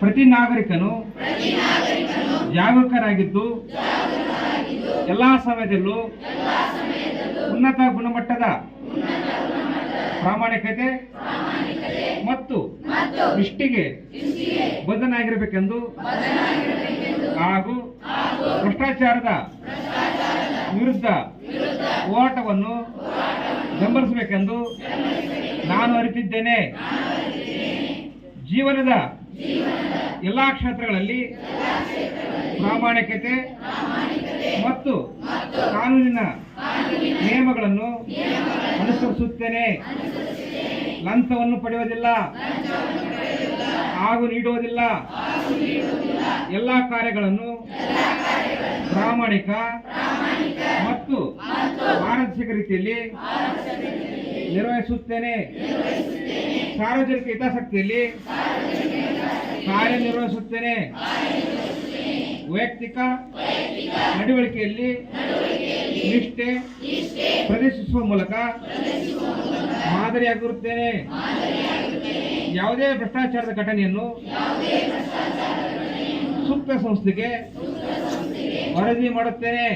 ಪ್ರತಿ ನಾಗರಿಕನು ಜಾಗರೂಕರಾಗಿದ್ದು ಎಲ್ಲಾ ಸಮಯದಲ್ಲೂ ಉನ್ನತ ಗುಣಮಟ್ಟದ ಪ್ರಾಮಾಣಿಕತೆ ಮತ್ತು ನಿಷ್ಠೆಗೆ ಬದ್ಧನಾಗಿರಬೇಕೆಂದು ಹಾಗೂ ಭ್ರಷ್ಟಾಚಾರದ ವಿರುದ್ಧ ಹೋರಾಟವನ್ನು ಬೆಂಬಲಿಸಬೇಕೆಂದು ನಾನು ಅರಿತಿದ್ದೇನೆ. ಜೀವನದ ಎಲ್ಲಾ ಕ್ಷೇತ್ರಗಳಲ್ಲಿ ಪ್ರಾಮಾಣಿಕತೆ ಮತ್ತು ಕಾನೂನಿನ ನಿಯಮಗಳನ್ನು ಅನುಸರಿಸುತ್ತೇನೆ. ಲಂಚವನ್ನು ಪಡೆಯುವುದಿಲ್ಲ. ಹಾಗೂ ನೀಡುವುದಿಲ್ಲ. ಎಲ್ಲ ಕಾರ್ಯಗಳನ್ನು ಪ್ರಾಮಾಣಿಕ ಮತ್ತು ಮಾನಸಿಕ ರೀತಿಯಲ್ಲಿ ನಿರ್ವಹಿಸುತ್ತೇನೆ. ಸಾರ್ವಜನಿಕ ಹಿತಾಸಕ್ತಿಯಲ್ಲಿ ಕಾರ್ಯನಿರ್ವಹಿಸುತ್ತೇನೆ. ವೈಯಕ್ತಿಕ ನಡವಳಿಕೆಯಲ್ಲಿ ನಿಷ್ಠೆ ಪ್ರದರ್ಶಿಸುವ ಮೂಲಕ ಮಾದರಿಯಾಗಿರುತ್ತೇನೆ. ಯಾವುದೇ ಭ್ರಷ್ಟಾಚಾರದ ಘಟನೆಯನ್ನು ಸೂಕ್ತ ಸಂಸ್ಥೆಗೆ ವರದಿ ಮಾಡುತ್ತೇನೆ.